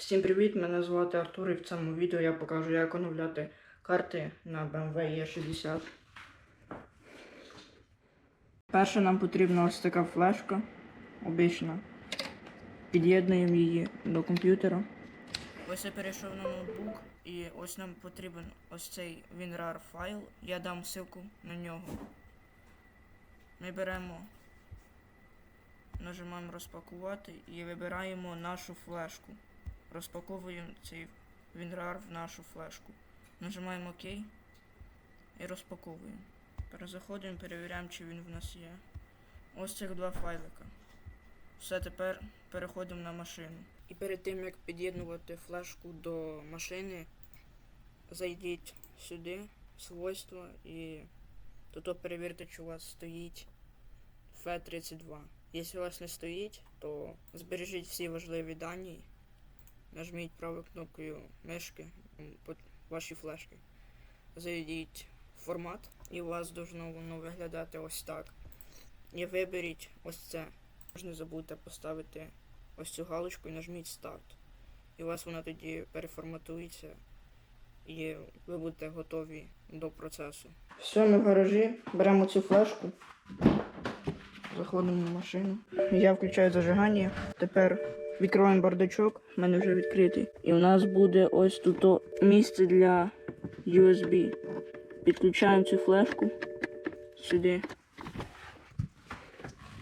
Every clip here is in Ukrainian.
Всім привіт! Мене звати Артур і в цьому відео я покажу, як оновляти карти на BMW E60. Перше нам потрібна ось така флешка обична. Під'єднуємо її до комп'ютера. Ось я перейшов на ноутбук і ось нам потрібен ось цей WinRAR файл. Я дам ссылку на нього. Ми беремо, нажимаємо розпакувати і вибираємо нашу флешку. Розпаковуємо цей WinRAR в нашу флешку. Нажимаємо ОК і розпаковуємо. Перезаходимо, перевіряємо, чи він в нас є. Ось цих два файлика. Все тепер переходимо на машину. І перед тим як під'єднувати флешку до машини, зайдіть сюди, свойства і тут перевірте, чи у вас стоїть F32. Якщо у вас не стоїть, то збережіть всі важливі дані. Нажміть правою кнопкою мишки вашій флешці. Зайдіть в формат, і у вас должно воно виглядати ось так. І виберіть ось це. Не забудьте поставити ось цю галочку і нажміть старт. І у вас вона тоді переформатується і ви будете готові до процесу. Все, ми в гаражі, беремо цю флешку, заходимо в машину. Я включаю зажигання. Тепер відкриваємо бардачок, в мене вже відкритий. І у нас буде ось тут місце для USB. Підключаємо цю флешку сюди.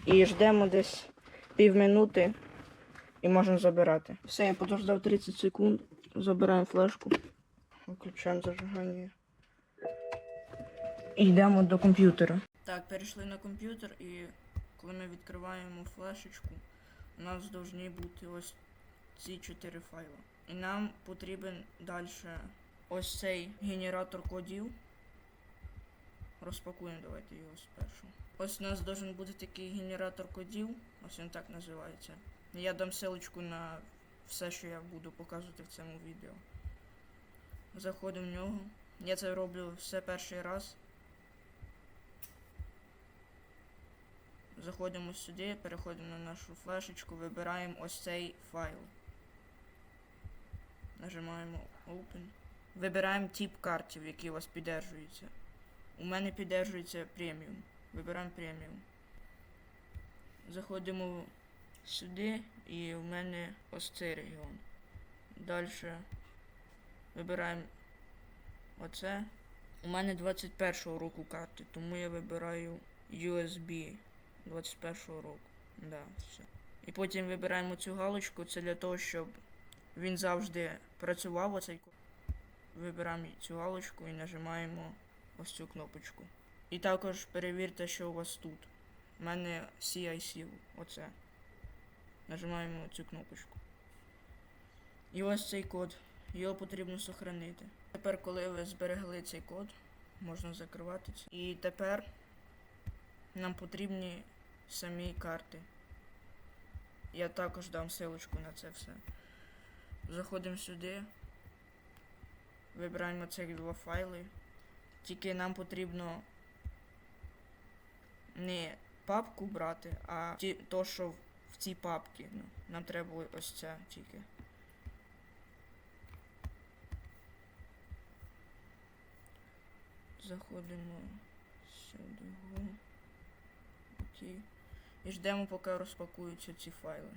І ждемо десь півминути і можемо забирати. Все, я подождав 30 секунд. Забираємо флешку. Виключаємо зажигання. І йдемо до комп'ютера. Так, перейшли на комп'ютер і коли ми відкриваємо флешечку, у нас повинні бути ось ці чотири файли. І нам потрібен далі ось цей генератор кодів. Розпакуємо, давайте його спершу. Ось у нас должен бути такий генератор кодів, ось він так називається. Я дам ссылочку на все, що я буду показувати в цьому відео. Заходимо в нього. Я це роблю все перший раз. Заходимо сюди, переходимо на нашу флешечку, вибираємо ось цей файл. Нажимаємо Open. Вибираємо тип картів, які у вас піддержуються. У мене піддержується преміум. Вибираємо преміум. Заходимо сюди і у мене ось цей регіон. Далі вибираємо оце. У мене 21-го року карти, тому я вибираю USB 21-го року. Да, все. І потім вибираємо цю галочку, це для того, щоб він завжди працював оцей код. Вибираємо цю галочку і нажимаємо ось цю кнопочку. І також перевірте, що у вас тут. У мене CIC, оце. Нажимаємо цю кнопочку. І ось цей код. Його потрібно сохранити. Тепер, коли ви зберегли цей код, можна закривати це. І тепер нам потрібні самі карти. Я також дам силочку на це все. Заходимо сюди. Вибираємо ці два файли. Тільки нам потрібно не папку брати, а ті, то, що в цій папці. Ну, нам треба ось це тільки. Заходимо сюди. Окей. І ждемо, поки розпакуються ці файли.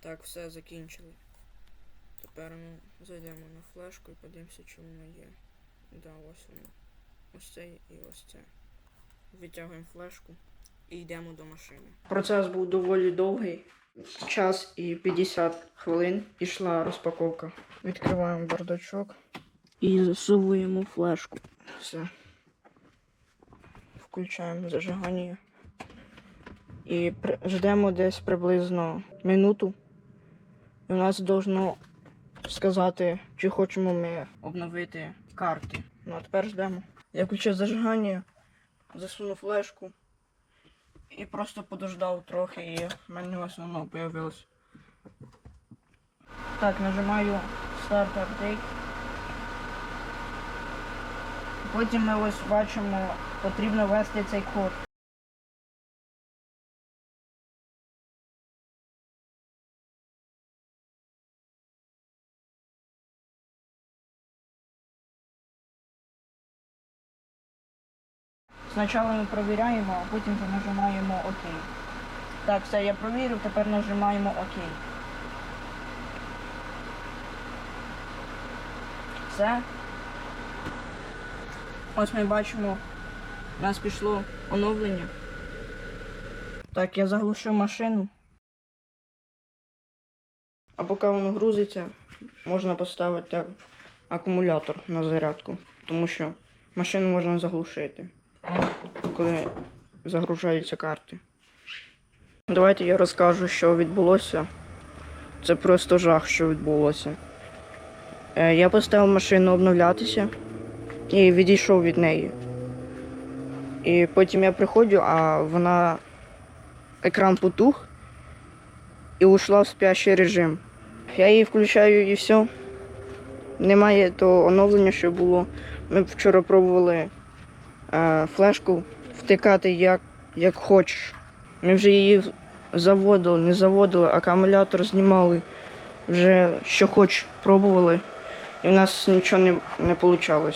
Так, все закінчили. Тепер ми зайдемо на флешку і подивимося, чи воно є. Да, ось воно. Ось це і ось це. Витягуємо флешку і йдемо до машини. Процес був доволі довгий. Час і 50 хвилин ішла розпаковка. Відкриваємо бардачок і засовуємо флешку. Все. Включаємо зажигання. І ждемо десь приблизно минуту. І у нас должно сказати, чи хочемо ми обновити карти. Ну а тепер ждемо. Я включив зажигання, засунув флешку і просто подождав трохи і в мене в основному з'явилось. Так, нажимаю Start Update. Потім ми ось бачимо, потрібно ввести цей код. Спочатку ми перевіряємо, а потім вже нажимаємо ОК. Так, все, я провірив, тепер нажимаємо ОК. Все. Ось ми бачимо, у нас пішло оновлення. Так, я заглушив машину. А поки воно грузиться, можна поставити акумулятор на зарядку, тому що машину можна заглушити, коли загружаються карти. Давайте я розкажу, що відбулося. Це просто жах, що відбулося. Е, Я поставив машину обновлятися і відійшов від неї. І потім я приходжу, а вона екран потух і ушла в спящий режим. Я її включаю і все. Немає того оновлення, що було. Ми вчора пробували е, флешку втикати як, як хочеш. Ми вже її заводили, не заводили, акумулятор знімали, вже що хоч пробували. І в нас нічого не, не вийшло.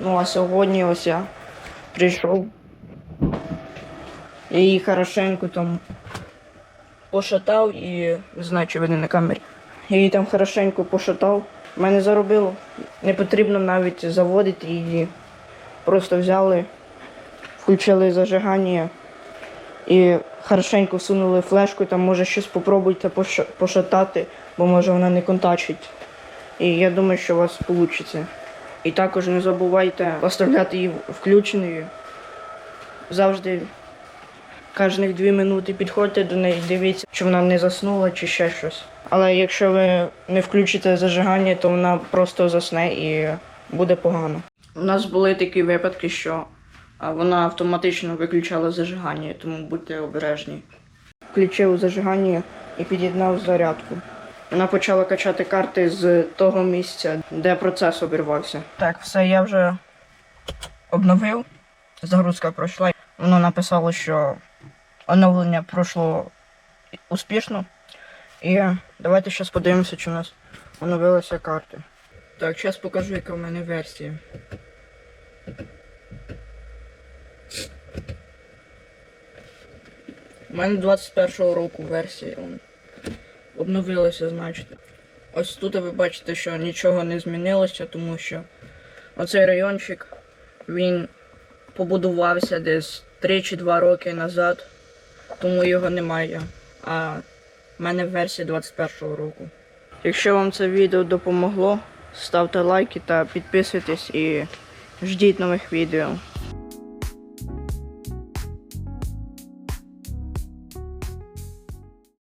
Ну а сьогодні ось я прийшов. Я її хорошенько там пошатав і не знаю, чи видно на камері. Я її там хорошенько пошатав. Мене заробило. Не потрібно навіть заводити її. Просто взяли, включили зажигання і хорошенько всунули флешку, там може щось спробуйте пошатати, бо може вона не контачить. І я думаю, що у вас вийде. І також не забувайте оставляти її включеною. Завжди кожних дві минути підходьте до неї, дивіться, чи вона не заснула, чи ще щось. Але якщо ви не включите зажигання, то вона просто засне і буде погано. У нас були такі випадки, що вона автоматично виключала зажигання, тому будьте обережні. Включив зажигання і під'єднав зарядку. Вона почала качати карти з того місця, де процес обірвався. Так, все, я вже обновив. Загрузка пройшла. Воно написало, що оновлення пройшло успішно. І давайте зараз подивимося, чи у нас оновилися карти. Так, зараз покажу, яка в мене версія. У мене 21-го року версія. Обновилася, значить. Ось тут ви бачите, що нічого не змінилося, тому що оцей райончик він побудувався десь 3 чи 2 роки назад, тому його немає. А в мене версія 21-го року. Якщо вам це відео допомогло, ставте лайки та підписуйтесь і ждіть нових відео.